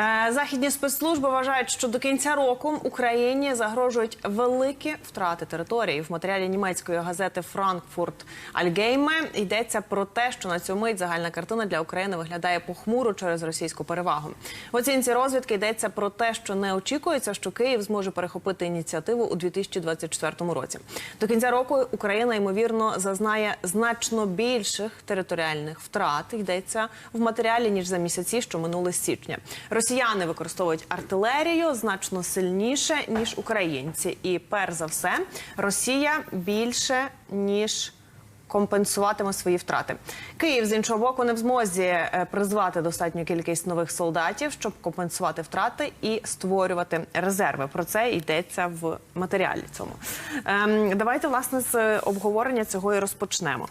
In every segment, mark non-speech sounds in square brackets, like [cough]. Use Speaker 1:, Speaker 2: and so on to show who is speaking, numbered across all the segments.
Speaker 1: Е, Західні спецслужби вважають, що до кінця року Україні загрожують великі втрати території. В матеріалі німецької газети Франкфурт Альгейме йдеться про те, що на цю мить загальна картина для України виглядає похмуро через російську перевагу. В оцінці розвідки йдеться про те, що не очікується, що Київ зможе перехопити ініціативу у 2024 році. До кінця року Україна ймовірно зазнає значно більших територіальних втрат. Йдеться в матеріалі ніж за місяці, що минули з січня. Росіяни використовують артилерію значно сильніше ніж українці, і перш за все, Росія більше ніж компенсуватиме свої втрати. Київ з іншого боку не в змозі е, призвати достатню кількість нових солдатів, щоб компенсувати втрати і створювати резерви. Про це йдеться в матеріалі. Цьому ем, давайте власне з обговорення цього і розпочнемо.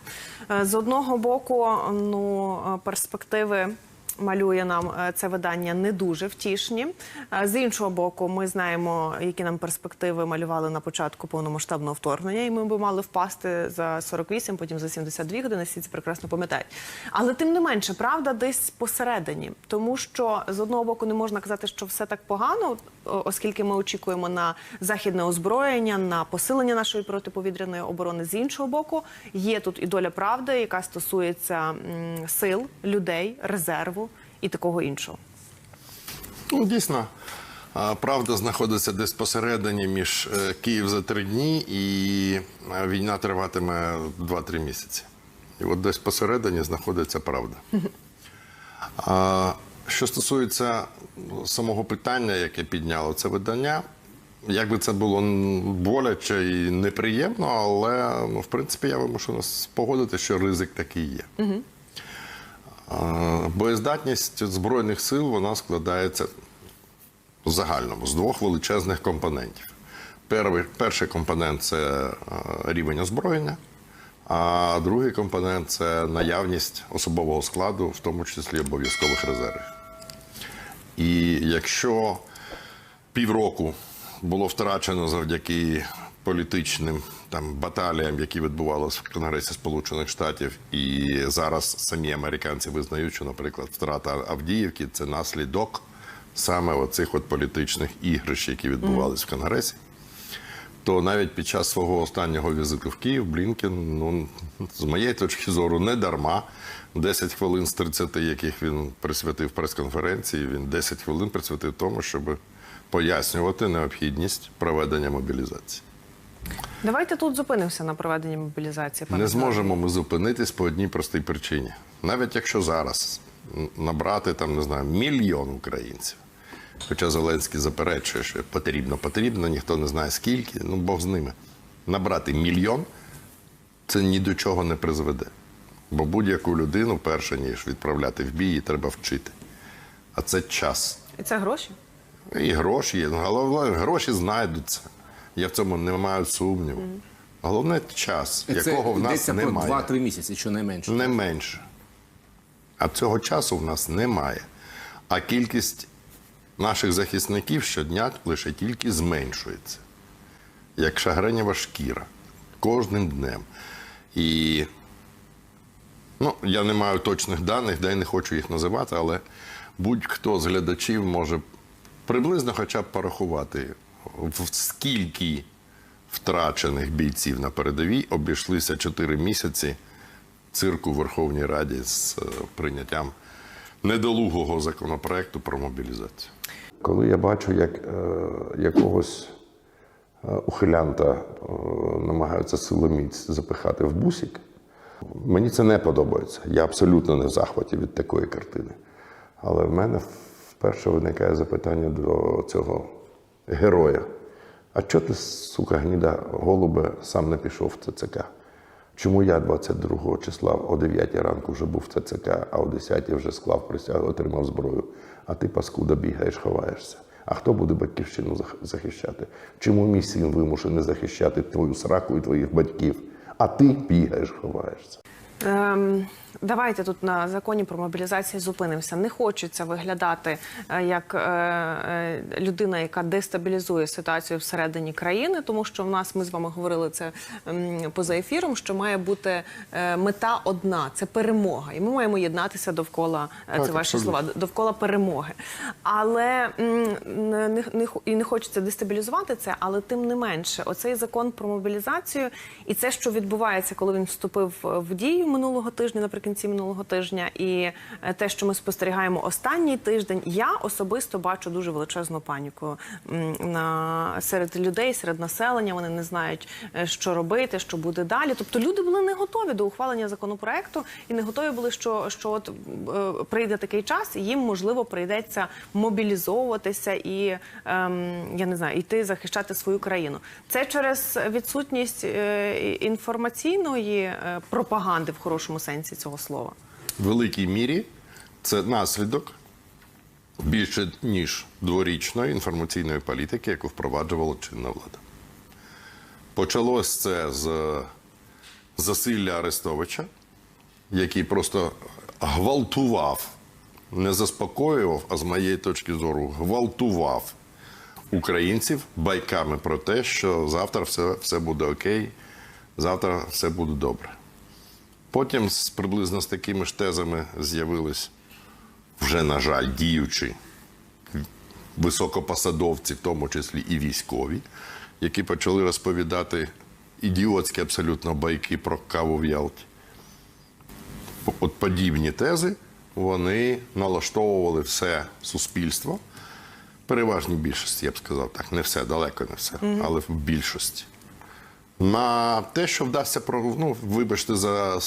Speaker 1: Е, З одного боку, ну е, перспективи малює нам е, це видання не дуже втішні. Е, З іншого боку, ми знаємо, які нам перспективи малювали на початку повномасштабного вторгнення, і ми би мали впасти за 48, потім за 72 години. Всі це прекрасно пам'ятають. Але тим не менше, правда десь посередині, тому що з одного боку не можна казати, що все так погано, оскільки ми очікуємо на західне озброєння, на посилення нашої протиповітряної оборони. З іншого боку, є тут і доля правди, яка стосується сил, людей, резерву і такого іншого.
Speaker 2: Ну, дійсно, правда знаходиться десь посередині між е, Київ за три дні і е, війна триватиме 2-3 місяці. І от десь посередині знаходиться правда. [laughs] А, що стосується самого питання, яке підняло це видання, як би це було боляче і неприємно, але ну, в принципі я вимушений погодити, що ризик такий є. Боєздатність Збройних сил вона складається в загальному з двох величезних компонентів. Перший, перший компонент це е, рівень озброєння, а другий компонент це наявність особового складу, в тому числі обов'язкових резервів. І якщо півроку було втрачено завдяки політичним там баталіям, які відбувалися в Конгресі Сполучених Штатів, і зараз самі американці визнають, що, наприклад, втрата Авдіївки це наслідок саме оцих от політичних ігрищ, які відбувалися в Конгресі. То навіть під час свого останнього візиту в Київ Блінкен, ну з моєї точки зору, не дарма. 10 хвилин з 30, яких він присвятив прес-конференції, він 10 хвилин присвятив тому, щоб пояснювати необхідність проведення мобілізації.
Speaker 1: Давайте тут зупинимося на проведенні мобілізації. пане
Speaker 2: Не зможемо ми зупинитись по одній простій причині. Навіть якщо зараз набрати там, не знаю, мільйон українців. Хоча Зеленський заперечує, що потрібно, потрібно, ніхто не знає скільки, ну Бог з ними. Набрати мільйон це ні до чого не призведе. Бо будь-яку людину, перше ніж відправляти в бій, її треба вчити. А це час.
Speaker 1: І це гроші.
Speaker 2: І гроші є. Ну, Головне, гроші знайдуться. Я в цьому не маю сумніву. Головне час, якого в нас
Speaker 3: йдеться
Speaker 2: немає.
Speaker 3: про 2-3 місяці, щонайменше.
Speaker 2: Не менше. А цього часу в нас немає. А кількість наших захисників щодня лише тільки зменшується. Як шагренява шкіра. Кожним днем. І ну, я не маю точних даних, де й не хочу їх називати, але будь-хто з глядачів може приблизно хоча б порахувати, в скільки втрачених бійців на передовій обійшлися 4 місяці цирку в Верховній Раді з е, прийняттям недолугого законопроекту про мобілізацію.
Speaker 4: Коли я бачу, як е, якогось е, ухилянта е, намагаються силоміць запихати в бусик, мені це не подобається. Я абсолютно не в захваті від такої картини. Але в мене вперше виникає запитання до цього героя. А чого ти, сука, гніда голубе, сам не пішов в ЦЦК? Чому я 22 числа о 9 ранку вже був в ЦЦК, а о 10 вже склав присягу, отримав зброю, а ти паскуда бігаєш, ховаєшся? А хто буде батьківщину захищати? Чому мій син вимушений захищати твою сраку і твоїх батьків? А ти бігаєш, ховаєшся?
Speaker 1: Ем, Давайте тут на законі про мобілізацію зупинимося. Не хочеться виглядати е, як е, е, людина, яка дестабілізує ситуацію всередині країни, тому що в нас ми з вами говорили це поза ефіром. Що має бути мета одна це перемога, і ми маємо єднатися довкола е, це ваші
Speaker 2: абсолютно.
Speaker 1: слова довкола перемоги. Але не, не, і не хочеться дестабілізувати це, але тим не менше, оцей закон про мобілізацію і це, що відбувається, коли він вступив в дію минулого тижня, наприкінці минулого тижня, і е, те, що ми спостерігаємо останній тиждень, я особисто бачу дуже величезну паніку на серед людей, серед населення. Вони не знають, е, що робити, що буде далі. Тобто люди були не готові до ухвалення законопроекту і не готові були, що, що от е, прийде такий час, і їм можливо прийдеться мобілізовуватися і ем, я не знаю, йти захищати свою країну. Це через відсутність інформаційної пропаганди в хорошому сенсі цього слова.
Speaker 2: В великій мірі це наслідок більше ніж дворічної інформаційної політики, яку впроваджувала чинна влада. Почалось це з засилля Арестовича, який просто гвалтував, не заспокоював, а з моєї точки зору, гвалтував українців байками про те, що завтра все, все буде окей, завтра все буде добре. Потім з приблизно з такими ж тезами з'явились вже, на жаль, діючі високопосадовці, в тому числі і військові, які почали розповідати ідіотські абсолютно байки про каву в Ялті. От подібні тези вони налаштовували все суспільство. Переважній більшості, я б сказав так, не все, далеко не все, але в більшості на те, що вдасться про, ну, вибачте за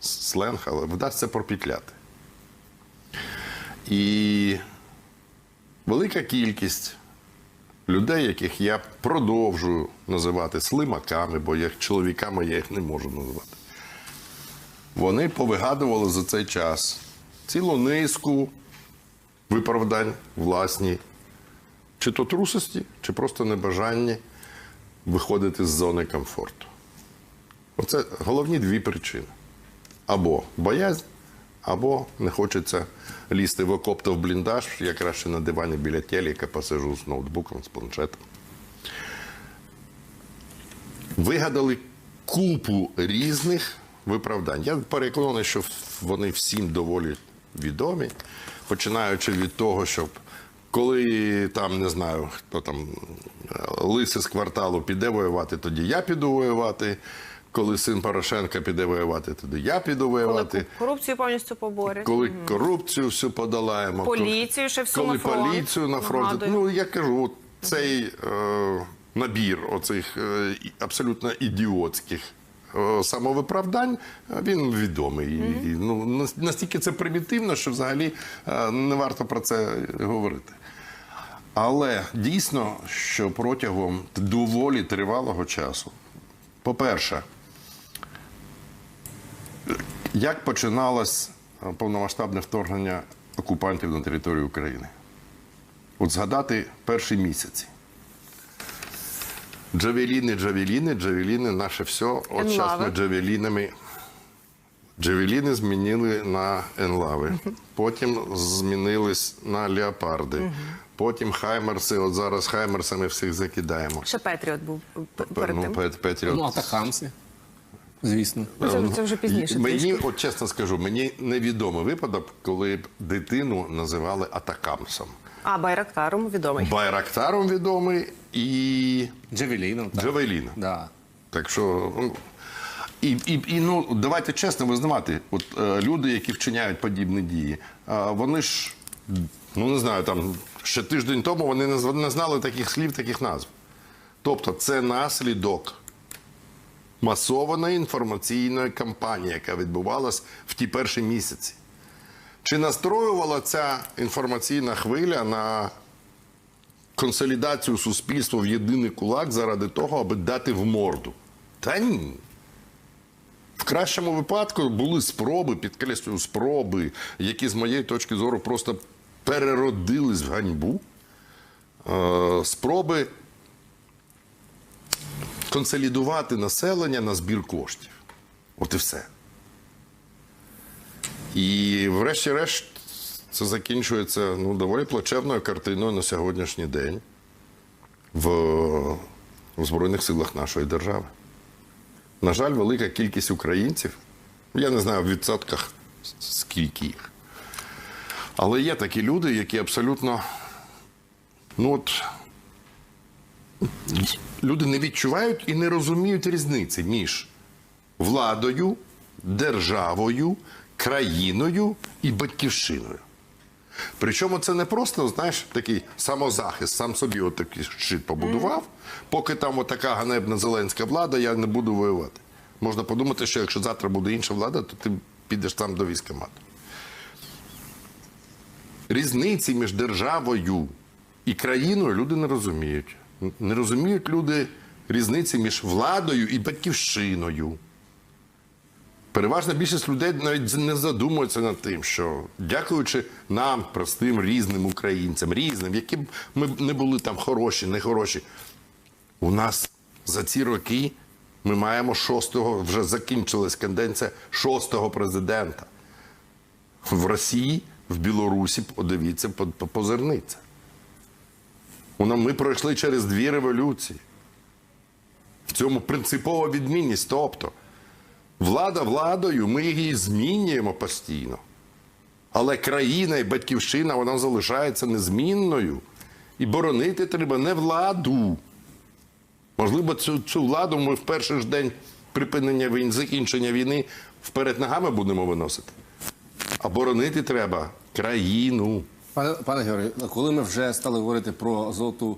Speaker 2: сленг, але вдасться пропітляти. І велика кількість людей, яких я продовжую називати слимаками, бо як чоловіками я їх не можу називати. Вони повигадували за цей час цілу низку виправдань власні, чи то трусості, чи просто небажання виходити з зони комфорту. Оце головні дві причини: або боязнь, або не хочеться лізти в окоп та в бліндаж, я краще на дивані біля телека посижу з ноутбуком, з планшетом. Вигадали купу різних виправдань. Я переконаний, що вони всім доволі відомі, починаючи від того, щоб коли там не знаю, хто там лисий з кварталу піде воювати, тоді я піду воювати. Коли син Порошенка піде воювати, тоді я піду
Speaker 1: Коли
Speaker 2: воювати.
Speaker 1: корупцію повністю поборять.
Speaker 2: Коли корупцію всю подолаємо,
Speaker 1: Поліцію ще всю
Speaker 2: коли
Speaker 1: на фронт,
Speaker 2: поліцію на фронті.
Speaker 1: нагадую.
Speaker 2: Ну я кажу, от цей е, набір оцих е, абсолютно ідіотських е, самовиправдань, е, він відомий. І, і, ну, настільки це примітивно, що взагалі е, не варто про це говорити. Але дійсно, що протягом доволі тривалого часу, по-перше, як починалось е, повномасштабне вторгнення окупантів на територію України? От згадати перші місяці. Джавеліни, джавеліни, джавеліни, наше все. От зараз ми джавелінами. Джавеліни змінили на енлави. [laughs] Потім змінились на леопарди. Потім хаймерси. От зараз хаймерсами всіх закидаємо.
Speaker 1: Ще Петріот був перед
Speaker 2: Ну,
Speaker 1: тим.
Speaker 2: Пет- Петріот.
Speaker 3: Ну, атакамси, звісно.
Speaker 1: Це, це вже пізніше.
Speaker 2: Мені,
Speaker 1: трішки.
Speaker 2: от чесно скажу, мені невідомий випадок, коли б дитину називали атакамсом.
Speaker 1: А Байрактаром відомий.
Speaker 2: Байрактаром відомий і
Speaker 3: Джавеліном. так.
Speaker 2: Джавеліном.
Speaker 3: Да.
Speaker 2: Так що. ну, І, і, і ну, давайте чесно визнавати, от е, люди, які вчиняють подібні дії, е, вони ж, ну не знаю, там ще тиждень тому вони не, знали таких слів, таких назв. Тобто це наслідок масованої інформаційної кампанії, яка відбувалась в ті перші місяці. Чи настроювала ця інформаційна хвиля на консолідацію суспільства в єдиний кулак заради того, аби дати в морду? Та ні. В кращому випадку були спроби, підкреслюю, спроби, які з моєї точки зору просто переродились в ганьбу. Е, спроби консолідувати населення на збір коштів. От і все. І врешті-решт це закінчується ну, доволі плачевною картиною на сьогоднішній день в, в Збройних силах нашої держави. На жаль, велика кількість українців, я не знаю в відсотках скільки їх. Але є такі люди, які абсолютно, ну от, люди не відчувають і не розуміють різниці між владою, державою, країною і батьківщиною. Причому це не просто, знаєш, такий самозахист, сам собі от такий щит побудував. Поки там от така ганебна зеленська влада, я не буду воювати. Можна подумати, що якщо завтра буде інша влада, то ти підеш там до військкомату. Різниці між державою і країною люди не розуміють. Не розуміють люди різниці між владою і батьківщиною. Переважна більшість людей навіть не задумується над тим, що дякуючи нам, простим різним українцям, різним, які б ми не були там хороші, не хороші, у нас за ці роки ми маємо шостого, вже закінчилась канденція шостого президента. В Росії, в Білорусі, подивіться, по- по- Ми пройшли через дві революції. В цьому принципова відмінність. Тобто, влада владою, ми її змінюємо постійно. Але країна і батьківщина вона залишається незмінною. І боронити треба не владу. Можливо, цю, цю владу ми в перший ж день припинення війни, закінчення війни вперед ногами будемо виносити. А боронити треба країну.
Speaker 3: Пане, пане Георгію, коли ми вже стали говорити про золоту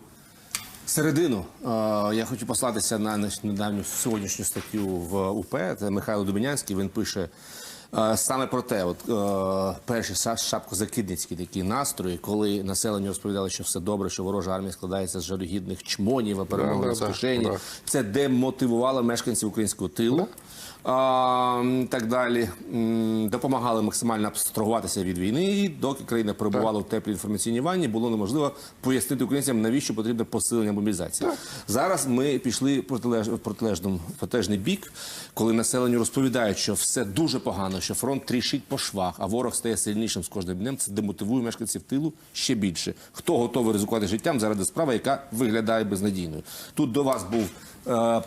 Speaker 3: середину, е, я хочу послатися на недавню сьогоднішню статтю в УП. Це Михайло Дубинянський. Він пише е, саме про те, от е, перші ша- шапкозакидницькі такі настрої, коли населенню розповідали, що все добре, що ворожа армія складається з жалюгідних чмонів, а перемога
Speaker 2: Да, да, да,
Speaker 3: кишені.
Speaker 2: да.
Speaker 3: Це демотивувало мешканців українського тилу. А, м, так далі допомагали максимально абстрагуватися від війни, і доки країна перебувала в теплій інформаційній ванні, було неможливо пояснити українцям, навіщо потрібне посилення мобілізації. Зараз ми пішли протилеж, протилежний бік, коли населенню розповідають, що все дуже погано, що фронт трішить по швах, а ворог стає сильнішим з кожним днем. Це демотивує мешканців тилу ще більше. Хто готовий ризикувати життям заради справи, яка виглядає безнадійною? Тут до вас був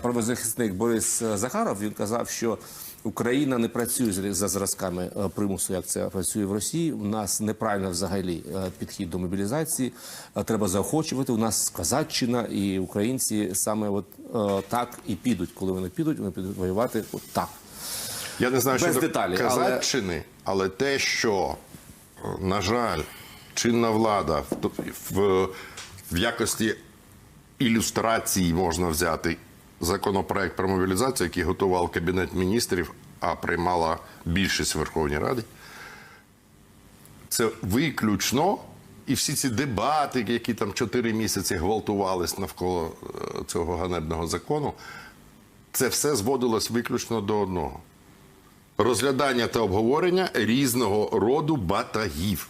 Speaker 3: правозахисник Борис е, Захаров. Він казав, що Україна не працює за зразками е, примусу, як це працює в Росії. У нас неправильно взагалі е, підхід до мобілізації. Е, Треба заохочувати. У нас казаччина, і українці саме от е, так і підуть. Коли вони підуть, вони підуть воювати от так.
Speaker 2: Я не знаю,
Speaker 3: Без
Speaker 2: що
Speaker 3: деталей, але-
Speaker 2: казаччини, але... те, що, е, на жаль, чинна влада в, в, в якості ілюстрації можна взяти законопроект про мобілізацію, який готував Кабінет міністрів, а приймала більшість в Верховній Раді. Це виключно. І всі ці дебати, які там 4 місяці гвалтувались навколо е, цього ганебного закону, це все зводилось виключно до одного розглядання та обговорення різного роду батагів.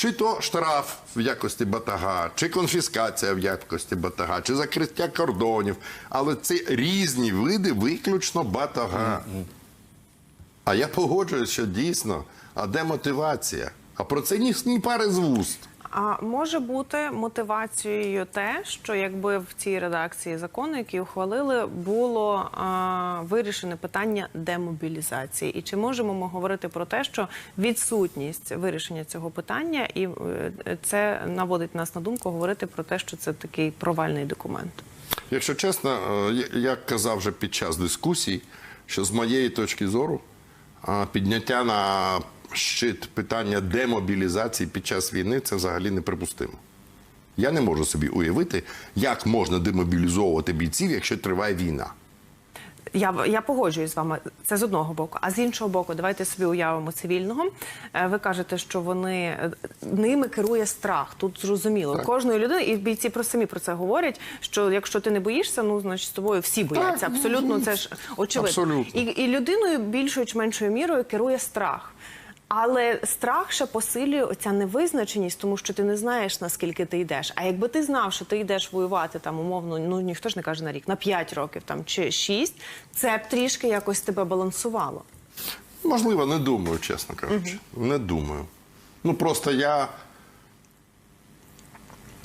Speaker 2: Чи то штраф в якості батага, чи конфіскація в якості батага, чи закриття кордонів. Але це різні види виключно батага. А я погоджуюсь, що дійсно, а де мотивація? А про це ні пари з вуст.
Speaker 1: А може бути мотивацією те, що якби в цій редакції закону, який ухвалили, було а, вирішене питання демобілізації, і чи можемо ми говорити про те, що відсутність вирішення цього питання, і е, це наводить нас на думку говорити про те, що це такий провальний документ.
Speaker 2: Якщо чесно, е, я- казав вже під час дискусій, що з моєї точки зору підняття на щит питання демобілізації під час війни це взагалі неприпустимо. Я не можу собі уявити, як можна демобілізовувати бійців, якщо триває війна.
Speaker 1: Я, я погоджуюсь з вами. Це з одного боку. А з іншого боку, давайте собі уявимо цивільного. Е, Ви кажете, що вони е, ними керує страх. Тут зрозуміло. Кожної людини, і бійці про самі про це говорять. Що якщо ти не боїшся, ну значить з тобою всі бояться. Абсолютно, це ж очевидно.
Speaker 2: Абсолютно.
Speaker 1: І, і людиною більшою чи меншою мірою керує страх. Але страх ще посилює оця невизначеність, тому що ти не знаєш наскільки ти йдеш. А якби ти знав, що ти йдеш воювати там умовно, ну ніхто ж не каже на рік, на 5 років там чи 6, це б трішки якось тебе балансувало.
Speaker 2: Можливо, не думаю, чесно кажучи. Не думаю. Ну просто я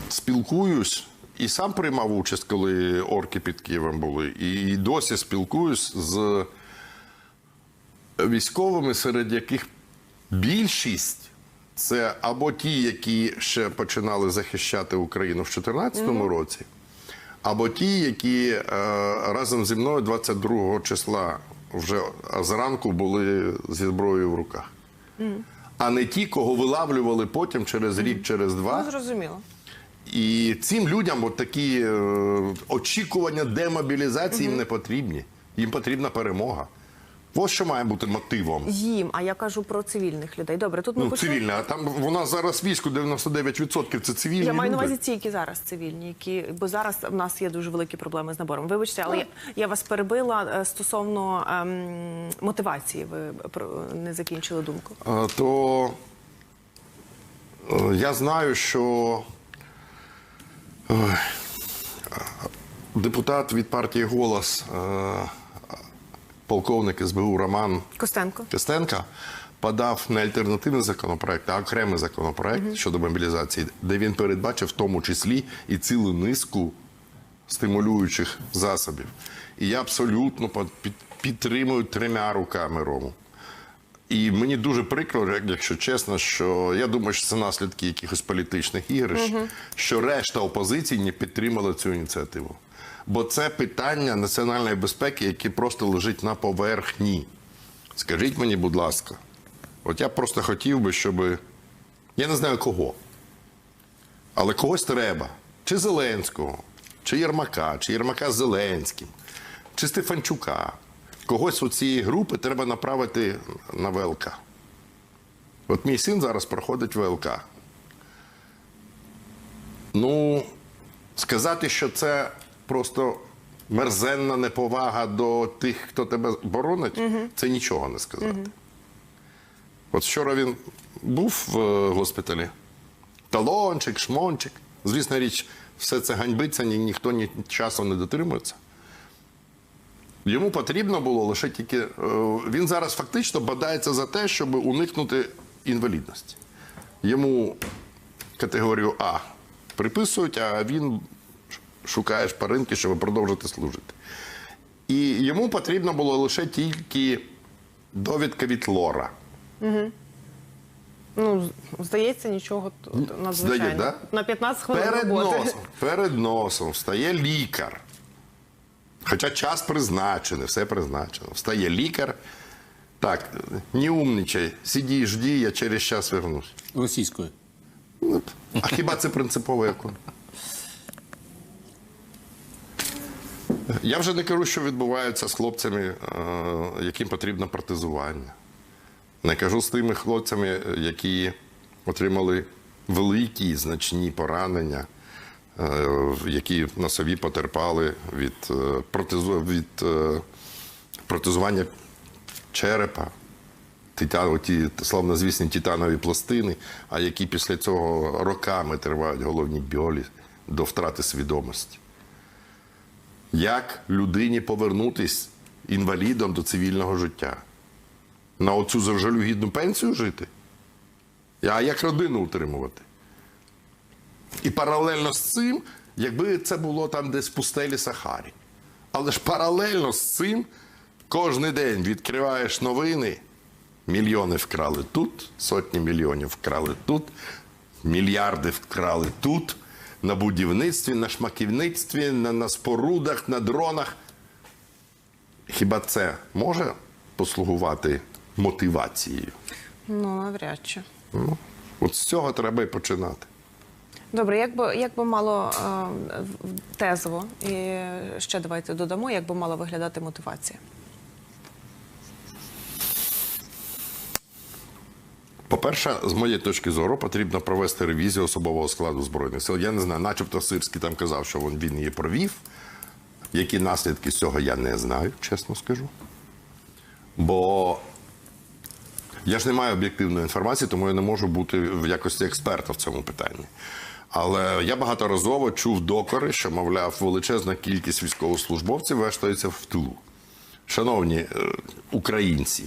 Speaker 2: спілкуюсь і сам приймав участь, коли орки під Києвом були, і досі спілкуюсь з військовими, серед яких більшість це або ті, які ще починали захищати Україну в 2014 році, або ті, які е, разом зі мною 22 числа вже зранку були зі зброєю в руках. А не ті, кого вилавлювали потім через рік, через два.
Speaker 1: Ну, зрозуміло.
Speaker 2: І цим людям от такі е, очікування демобілізації їм не потрібні. Їм потрібна перемога. Ось що має бути мотивом.
Speaker 1: Їм, а я кажу про цивільних людей. Добре, тут ми
Speaker 2: Ну,
Speaker 1: почали.
Speaker 2: цивільне, а там нас зараз війську 99% це цивільні
Speaker 1: Я маю на увазі ті, які зараз цивільні, які бо зараз в нас є дуже великі проблеми з набором. Вибачте, але я, я вас перебила е, стосовно ем, мотивації. Ви не закінчили думку.
Speaker 2: Е, то е, я знаю, що ой, депутат від партії Голос, е, полковник СБУ Роман
Speaker 1: Костенко.
Speaker 2: Костенка подав не альтернативний законопроект, а окремий законопроект щодо мобілізації, де він передбачив в тому числі і цілу низку стимулюючих засобів. І я абсолютно під- під- підтримую трьома руками Рому. І мені дуже прикро, якщо чесно, що я думаю, що це наслідки якихось політичних ігрищ, що решта опозиції не підтримала цю ініціативу. Бо це питання національної безпеки, яке просто лежить на поверхні. Скажіть мені, будь ласка, от я просто хотів би, щоб. Я не знаю кого, але когось треба. Чи Зеленського, чи Єрмака, чи Єрмака з Зеленським, чи Стефанчука. Когось у цієї групи треба направити на ВЛК. От мій син зараз проходить ВЛК. Ну, сказати, що це просто мерзенна неповага до тих, хто тебе боронить, це нічого не сказати. От вчора він був в е, госпіталі. Талончик, шмончик. Звісна річ, все це ганьбиться, ні, ніхто ні часом не дотримується. Йому потрібно було лише тільки. е, Він зараз фактично бадається за те, щоб уникнути інвалідності. Йому категорію А приписують, а він шукає шпаринки, щоб продовжити служити. І йому потрібно було лише тільки довідка від лора.
Speaker 1: Ну здається, нічого надзвичайного.
Speaker 2: Здає, да?
Speaker 1: На 15 хвилин
Speaker 2: Перед
Speaker 1: роботи.
Speaker 2: носом, [laughs] перед носом встає лікар. Хоча час призначений, все призначено. Встає лікар. Так, не умничай, сиди, жди, я через час вернусь.
Speaker 3: Російською.
Speaker 2: Ну, А хіба це принципово як? Я вже не кажу, що відбувається з хлопцями, е, яким потрібно протезування. Не кажу з тими хлопцями, які отримали великі значні поранення, е, які на собі потерпали від, е, протезу, від протезування черепа, титан, ті славнозвісні титанові пластини, а які після цього роками тривають головні білі до втрати свідомості. Як людині повернутись інвалідом до цивільного життя? На оцю завжалюгідну пенсію жити? А як родину утримувати? І паралельно з цим, якби це було там десь в пустелі Сахарі. Але ж паралельно з цим кожен день відкриваєш новини. Мільйони вкрали тут, сотні мільйонів вкрали тут, мільярди вкрали тут, на будівництві, на шмаківництві, на, на спорудах, на дронах. Хіба це може послугувати мотивацією?
Speaker 1: Ну навряд чи.
Speaker 2: Ну, от з цього треба і починати.
Speaker 1: Добре, як би, як би мало е, тезово, і ще давайте додамо, як би мала виглядати мотивація.
Speaker 2: По-перше, з моєї точки зору, потрібно провести ревізію особового складу Збройних сил. Я не знаю, начебто Сирський там казав, що він, її провів. Які наслідки з цього я не знаю, чесно скажу. Бо я ж не маю об'єктивної інформації, тому я не можу бути в якості експерта в цьому питанні. Але я багаторазово чув докори, що, мовляв, величезна кількість військовослужбовців вештаються в тилу. Шановні е, українці,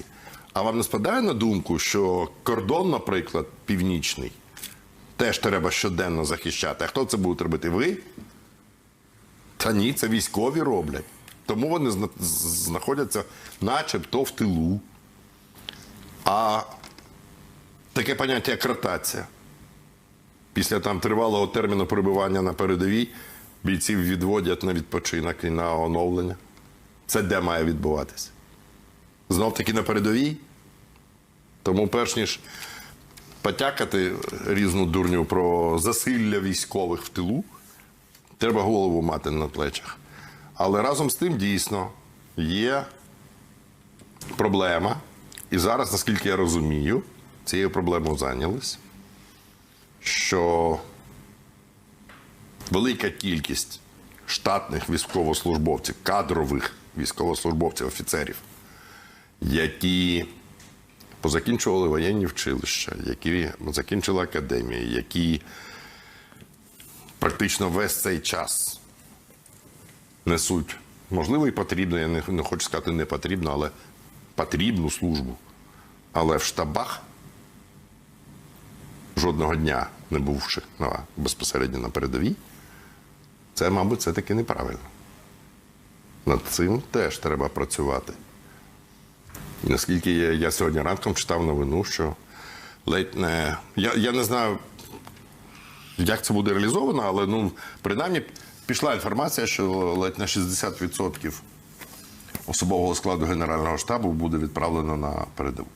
Speaker 2: А вам не спадає на думку, що кордон, наприклад, північний, теж треба щоденно захищати. А хто це буде робити? Ви? Та ні, це військові роблять. Тому вони знаходяться начебто в тилу. А таке поняття як ротація. Після там тривалого терміну перебування на передовій бійців відводять на відпочинок і на оновлення. Це де має відбуватися? Знов таки на передовій. Тому, перш ніж потякати різну дурню про засилля військових в тилу, треба голову мати на плечах. Але разом з тим дійсно є проблема. І зараз, наскільки я розумію, цією проблемою зайнялись, що велика кількість штатних військовослужбовців, кадрових військовослужбовців, офіцерів, які позакінчували воєнні вчилища, які закінчили академії, які практично весь цей час несуть, можливо, і потрібно, я не, не хочу сказати не потрібно, але потрібну службу. Але в штабах жодного дня не бувши на, безпосередньо на передовій, це, мабуть, все таки неправильно. Над цим теж треба працювати. Наскільки я, я сьогодні ранком читав новину, що ледь не. Я, я не знаю, як це буде реалізовано, але ну, принаймні пішла інформація, що ледь на 60% особового складу Генерального штабу буде відправлено на передову.